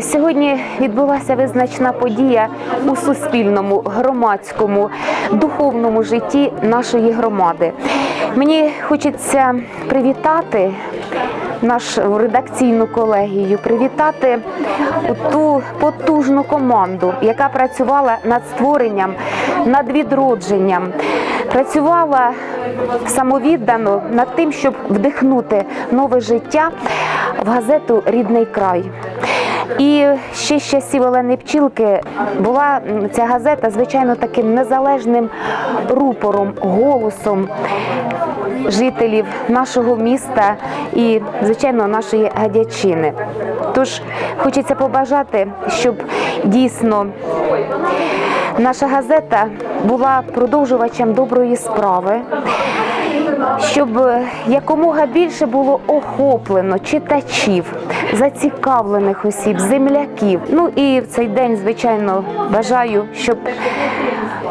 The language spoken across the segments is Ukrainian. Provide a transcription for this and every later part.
Сьогодні відбулася визначна подія у суспільному, громадському, духовному житті нашої громади. Мені хочеться привітати нашу редакційну колегію, привітати ту потужну команду, яка працювала над створенням, над відродженням, працювала самовіддано над тим, щоб вдихнути нове життя в газету Рідний край. І ще з часів Олени Пчілки була ця газета, звичайно, таким незалежним рупором, голосом жителів нашого міста і, звичайно, нашої гадячини. Тож хочеться побажати, щоб дійсно наша газета була продовжувачем доброї справи щоб якомога більше було охоплено читачів, зацікавлених осіб, земляків. Ну і в цей день, звичайно, бажаю, щоб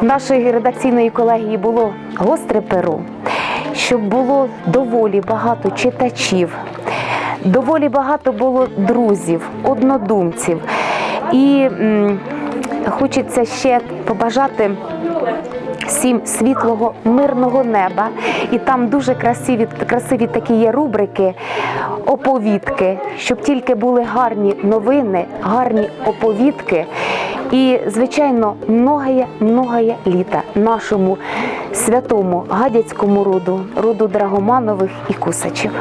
нашої редакційної колегії було гостре перо, щоб було доволі багато читачів, доволі багато було друзів, однодумців. І м, хочеться ще побажати всім світлого, мирного неба. І там дуже красиві, красиві такі є рубрики, оповідки, щоб тільки були гарні новини, гарні оповідки. І, звичайно, многоє, многоє літа нашому святому гадяцькому роду, роду Драгоманових і Кусачів.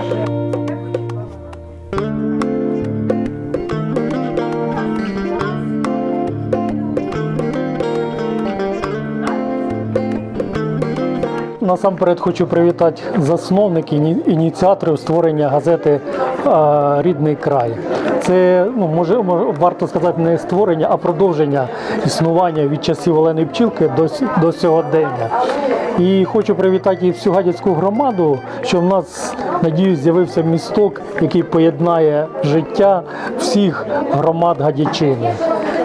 Насамперед хочу привітати засновників, іні- ініціаторів створення газети Рідний край. Це ну може, може варто сказати не створення, а продовження існування від часів Олени Пчілки до, до сьогодення. І хочу привітати і всю гадяцьку громаду, що в нас, надіюсь, з'явився місток, який поєднає життя всіх громад Гадячини.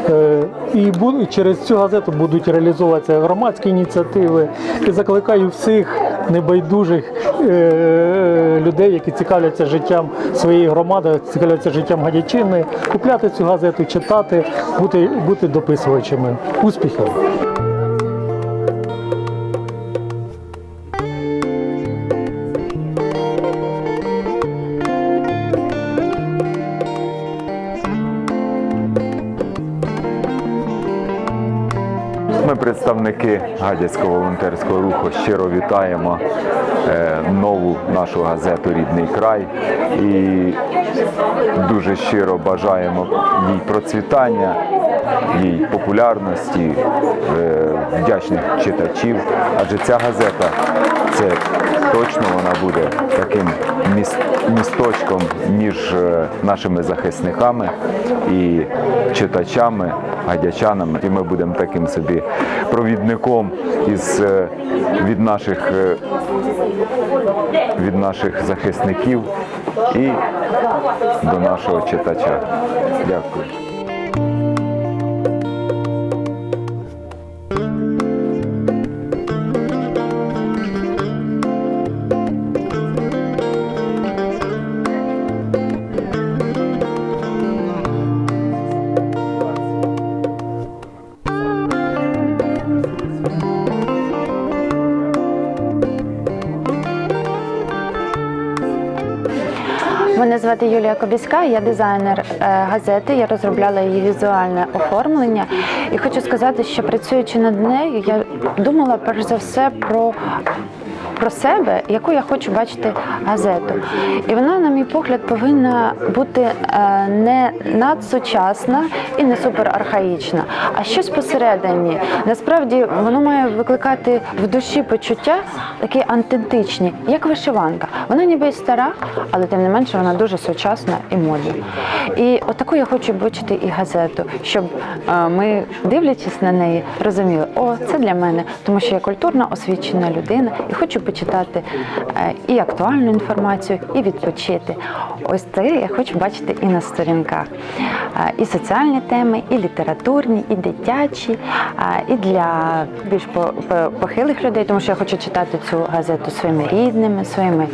Е, І через цю газету будуть реалізовуватися громадські ініціативи. І закликаю всіх небайдужих е, людей, які цікавляться життям своєї громади, цікавляться життям гадячини, купляти цю газету, читати, бути, бути дописувачами. Успіхів! Ми, представники гадяцького волонтерського руху, щиро вітаємо е, нову нашу газету Рідний край і дуже щиро бажаємо їй процвітання, їй популярності, е, вдячних читачів. Адже ця газета це точно вона буде таким міс- місточком між е, нашими захисниками і читачами, гадячанами. І ми будемо таким собі провідником із е, від наших е, від наших захисників і до нашого читача. Дякую. Звати Юлія Кобіська, я дизайнер е, газети. Я розробляла її візуальне оформлення. І хочу сказати, що працюючи над нею, я думала перш за все про. Про себе, яку я хочу бачити газету, і вона, на мій погляд, повинна бути е, не надсучасна і не суперархаїчна, а щось посередині. Насправді воно має викликати в душі почуття такі антентичні, як вишиванка. Вона ніби й стара, але тим не менше вона дуже сучасна і модна. І отаку я хочу бачити і газету, щоб е, ми, дивлячись на неї, розуміли, о, це для мене. тому що я культурно освічена людина і хочу почитати е, і актуальну інформацію, і відпочити. Ось це я хочу бачити і на сторінках. Е, І соціальні теми, і літературні, і дитячі, е, і для більш по- по- похилих людей, тому що я хочу читати цю газету своїми рідними, своїми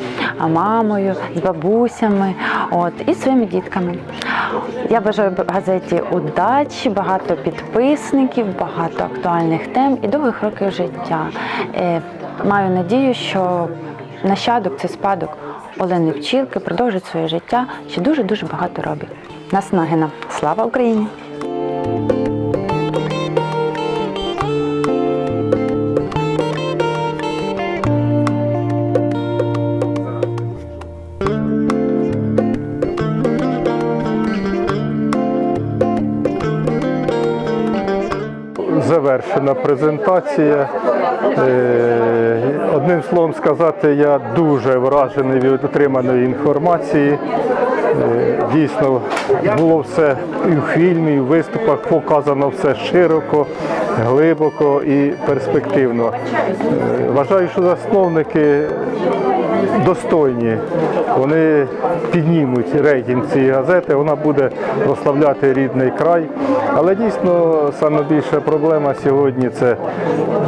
мамою, з бабусями, от, і своїми дітками. Я бажаю газеті удачі, багато підписників, багато актуальних тем і довгих років життя. Маю надію, що нащадок це спадок Олени Пчілки продовжить своє життя ще дуже дуже багато робить. Наснагина. Слава Україні! Завершена презентація. Е, Одним словом сказати, я дуже вражений від отриманої інформації. Е, Дійсно, було все і в фільмі, і в виступах показано все широко, глибоко і перспективно. Е, Вважаю, що засновники достойні. Вони піднімуть рейтинг цієї газети, вона буде прославляти рідний край. Але дійсно найбільша проблема сьогодні це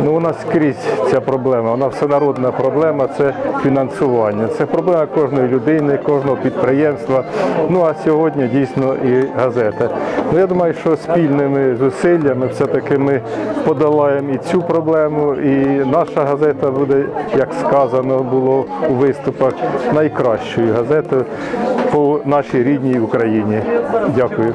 ну вона скрізь ця проблема. Вона всенародна проблема це фінансування. Це проблема кожної людини, кожного підприємства. Ну а сьогодні дійсно і газета. Ну я думаю, що спільними зусиллями все-таки ми подолаємо і цю проблему, і наша газета буде, як сказано було у виступах, найкращою газетою по нашій рідній Україні. Дякую.